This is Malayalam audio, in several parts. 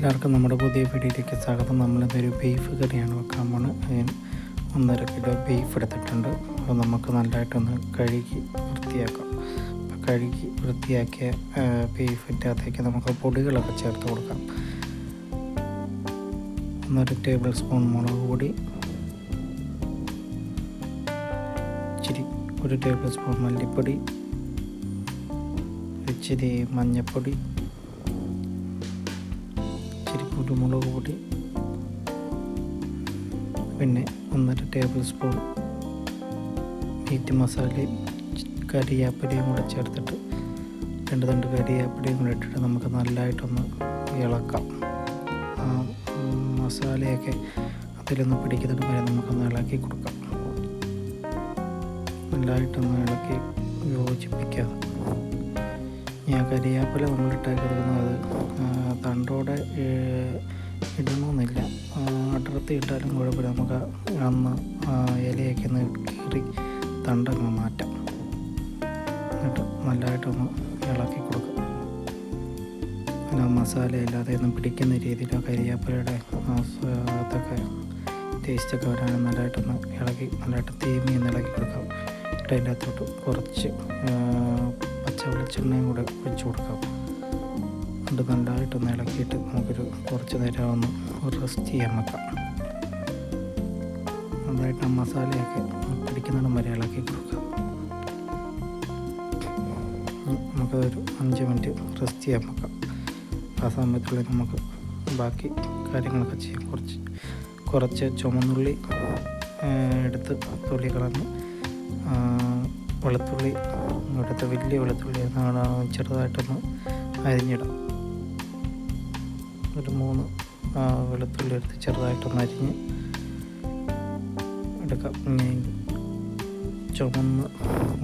എല്ലാവർക്കും നമ്മുടെ പുതിയ വീഡിയോയിലേക്ക് സ്വാഗതം. നമ്മളിതൊരു ബീഫ് കറിയാണ് വെക്കാൻ പോണത് അതിന് ഒന്നര കിലോ ബീഫ് എടുത്തിട്ടുണ്ട്. അപ്പോൾ നമുക്ക് നല്ലതായിട്ടൊന്ന് കഴുകി വൃത്തിയാക്കാം. അപ്പോൾ കഴുകി വൃത്തിയാക്കിയ ബീഫിന്റെ അകത്തേക്ക് നമുക്ക് പൊടികളൊക്കെ ചേർത്ത് കൊടുക്കാം. ഒന്നര ടേബിൾ സ്പൂൺ മുളക് പൊടി. ഇച്ചിരി ഒരു ടേബിൾ സ്പൂൺ മല്ലിപ്പൊടി. ഇച്ചിരി മഞ്ഞൾപ്പൊടി കുരുമുളക് പൊടി പിന്നെ ഒന്നര ടേബിൾ സ്പൂൺ മീറ്റ് മസാലയും കരിയാപ്പിലയും കൂടെ ചേർത്തിട്ട് രണ്ട് തണ്ട് കരിയാപ്പിലയും കൂടെ ഇട്ടിട്ട് നമുക്ക് നല്ലതായിട്ടൊന്ന് ഇളക്കാം. ആ മസാലയൊക്കെ അതിലൊന്ന് പിടിക്കുന്നത് വരെ നമുക്കൊന്ന് ഇളക്കി കൊടുക്കാം. നല്ലതായിട്ടൊന്ന് ഇളക്കി യോജിപ്പിക്കാം. കരിയാപ്പില നമ്മൾ ഇട്ടേക്കുന്നത് തണ്ടോടെ ഇടണമെന്നില്ല അടർത്തി ഇട്ടാലും കുഴപ്പമില്ല. നമുക്ക് അന്ന് ഇലയൊക്കെ ഒന്ന് കീറി തണ്ടങ്ങ് മാറ്റാം. എന്നിട്ട് നല്ലതായിട്ടൊന്ന് ഇളക്കി കൊടുക്കാം. പിന്നെ മസാല ഇല്ലാതെ ഒന്നും പിടിക്കുന്ന രീതിയിൽ കരിയാപ്പിലയുടെ അതൊക്കെ ടേസ്റ്റൊക്കെ വരാൻ നല്ലതായിട്ടൊന്ന് ഇളക്കി നല്ലതായിട്ട് തീമി ഇളക്കി കൊടുക്കാം. എന്നിട്ട് അതിന്റെ അകത്തോട്ട് കുറച്ച് പച്ച വെളിച്ചെണ്ണയും കൂടെ ഒഴിച്ചു കൊടുക്കാം. അത് നല്ലതായിട്ടൊന്ന് ഇളക്കിയിട്ട് നമുക്കൊരു കുറച്ച് നേരം ഒന്ന് റെസ്റ്റ് ചെയ്യാൻ വെക്കാം. നന്നായിട്ട് ആ മസാലയൊക്കെ പിടിക്കുന്നിടം വരെ ഇളക്കി കൊടുക്കാം. നമുക്കതൊരു അഞ്ച് മിനിറ്റ് റെസ്റ്റ് ചെയ്യാൻ വെക്കാം. ആ സമയത്തുള്ളിൽ നമുക്ക് ബാക്കി കാര്യങ്ങളൊക്കെ ചെയ്യാം. കുറച്ച് കുറച്ച് ചുമന്നുള്ളി എടുത്ത് തൊലി കളഞ്ഞ് വെളുത്തുള്ളി ഇവിടുത്തെ വലിയ വെളുത്തുള്ളി ചെറുതായിട്ടൊന്ന് അരിഞ്ഞിടാം. ഒരു മൂന്ന് വെളുത്തുള്ളി എടുത്ത് ചെറുതായിട്ടൊന്ന് അരിഞ്ഞ് എടുക്കാം. ചുമന്ന്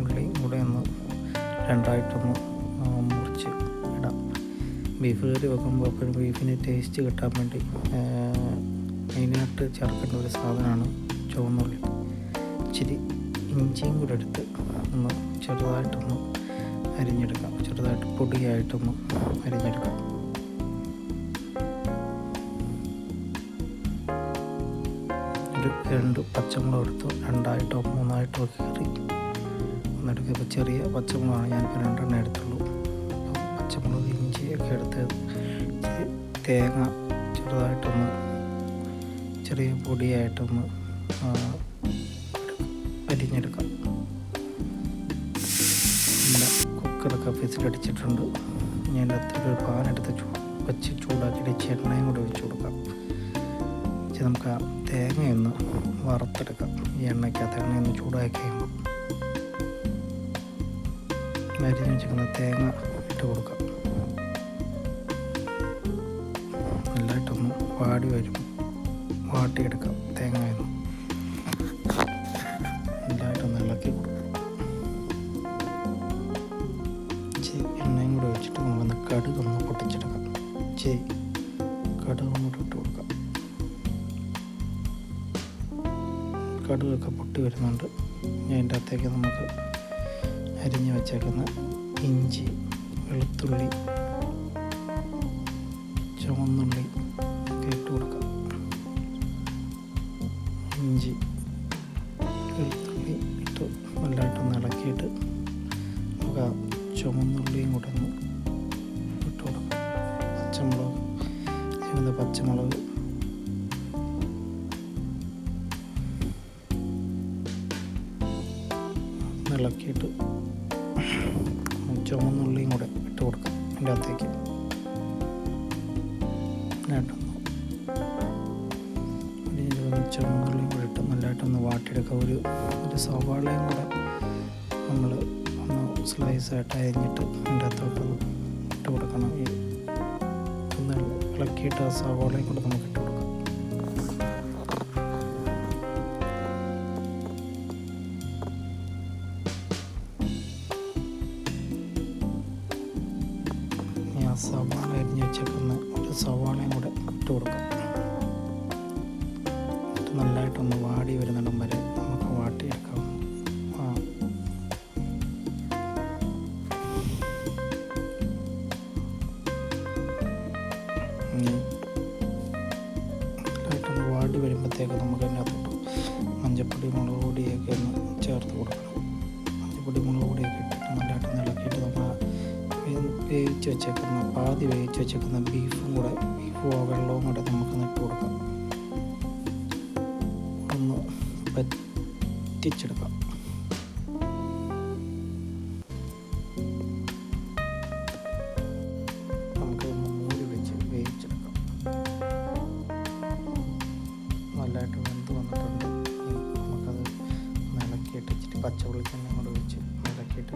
ഉള്ളി കൂടെ ഒന്ന് രണ്ടായിട്ടൊന്ന് മുറിച്ച് ഇടാം. ബീഫ് കറി വെക്കുമ്പോൾ എപ്പോഴും ബീഫിന് ടേസ്റ്റ് കിട്ടാൻ വേണ്ടി മെയിനായിട്ട് ചേർക്കേണ്ട ഒരു സാധനമാണ് ചുവന്നുള്ളി. ഇച്ചിരി ഇഞ്ചിയും കൂടെ എടുത്ത് ഒന്ന് ചെറുതായിട്ടൊന്ന് അരിഞ്ഞെടുക്കാം. ചെറുതായിട്ട് പൊടിയായിട്ടൊന്ന് അരിഞ്ഞെടുക്കാം. ഒരു രണ്ട് പച്ചമുളക് എടുത്ത്. രണ്ടായിട്ടോ മൂന്നായിട്ടോ കയറി ഒന്നെടുക്കുക ഇപ്പോൾ ചെറിയ പച്ചമുളകാണ് ഞാനിപ്പോൾ രണ്ടെണ്ണം എടുത്തുള്ളൂ. പച്ചമുളക് ഇഞ്ചിയൊക്കെ എടുത്ത് തേങ്ങ ചെറുതായിട്ടൊന്ന് ചെറിയ പൊടിയായിട്ടൊന്ന് അരിഞ്ഞെടുക്കാം. കുക്കറൊക്കെ ഫ്രിഡ്ജിലടിച്ചിട്ടുണ്ട് ഞാൻ അതിന്റെ ഒരു പാനെടുത്ത് ചൂ വെച്ച് ചൂടാക്കിയിട്ട് ചെണ്ണയും കൂടെ ഒഴിച്ചു കൊടുക്കാം. നമുക്ക് ആ തേങ്ങയൊന്ന് വറുത്തെടുക്കാം. ഈ എണ്ണയ്ക്കകത്ത് എണ്ണയൊന്ന് ചൂടാക്കി കഴിയുമ്പോൾ അരിഞ്ഞ് വെച്ചിരിക്കുന്ന തേങ്ങ ഇട്ട് കൊടുക്കാം. നല്ലതായിട്ടൊന്ന് വാടി വരും. വാട്ടിയെടുക്കാം തേങ്ങയൊന്ന്. നല്ലതായിട്ടൊന്ന് ഒഴിച്ചിട്ട് നമ്മളൊന്ന് കടുക് ഒന്ന് പൊട്ടിച്ചെടുക്കാം. ചേ കടുക് കൂടി ഇട്ട് കൊടുക്കാം. കടുകൊക്കെ പൊട്ടി വരുന്നുണ്ട്. അതിന്റെ അകത്തേക്ക് നമുക്ക് അരിഞ്ഞ് വെച്ചേക്കുന്ന ഇഞ്ചി വെളുത്തുള്ളി ചുവന്നുള്ളി ഒക്കെ ഇട്ട് കൊടുക്കാം. ഇഞ്ചി വെളുത്തുള്ളി ഇട്ട് നല്ലതായിട്ടൊന്ന് ഇളക്കിയിട്ട് നമുക്ക് ആ ചുവന്നുള്ളിയും കൂടെ ഒന്ന് പച്ചമുളക് ചുവന്ന പച്ചമുളക്. ഇളക്കിയിട്ട് ചുവന്നുള്ളിയും കൂടെ ഇട്ട് കൊടുക്കാം അതിന്റെ അകത്തേക്ക്. ചുമന്നുള്ളിയും കൂടെ ഇട്ട് നല്ലതായിട്ടൊന്ന് വാട്ടിയെടുക്കുക ഒരു ഒരു സവാളയും കൂടെ നമ്മൾ ഒന്ന് സ്ലൈസായിട്ട് അരിഞ്ഞിട്ട് അതിന്റെ അകത്തോട്ട് ഇട്ട് കൊടുക്കണം. ഈ ഇളക്കിയിട്ട് ആ സവാളയും കൂടെ നമുക്ക് ഇട്ട് കൊടുക്കാം. ആ സവാള അരിഞ്ഞ് വെച്ചേക്കുന്ന ഒരു സവാളയും കൂടെ ഇട്ട് കൊടുക്കാം. എന്നിട്ട് നല്ലതായിട്ടൊന്ന് വാടി വരുന്നിടം വരെ നമുക്ക് വാട്ടിയെടുക്കാം കുറച്ചൊക്കെ നമുക്ക് അതിനകത്തോട്ട് മഞ്ഞപ്പൊടി മുളക് പൊടിയൊക്കെ ഒന്ന് ചേർത്ത് കൊടുക്കണം. മഞ്ഞപ്പൊടി മുളക് പൊടിയൊക്കെ ഇട്ടിട്ട് നല്ലതായിട്ട് നിളക്കിയിട്ട് നമ്മൾ വേവിച്ച് വെച്ചേക്കുന്ന പാതി വേവിച്ച് വെച്ചേക്കുന്ന ബീഫും കൂടെ ബീഫോ വെള്ളവും കൂടെ നമുക്ക് ഇട്ട് കൊടുക്കാം. ഒന്ന് പറ്റിച്ചെടുക്കാം പച്ചവെളിച്ചെണ്ണ കൊണ്ട് വെച്ച് ഇളക്കിയിട്ട്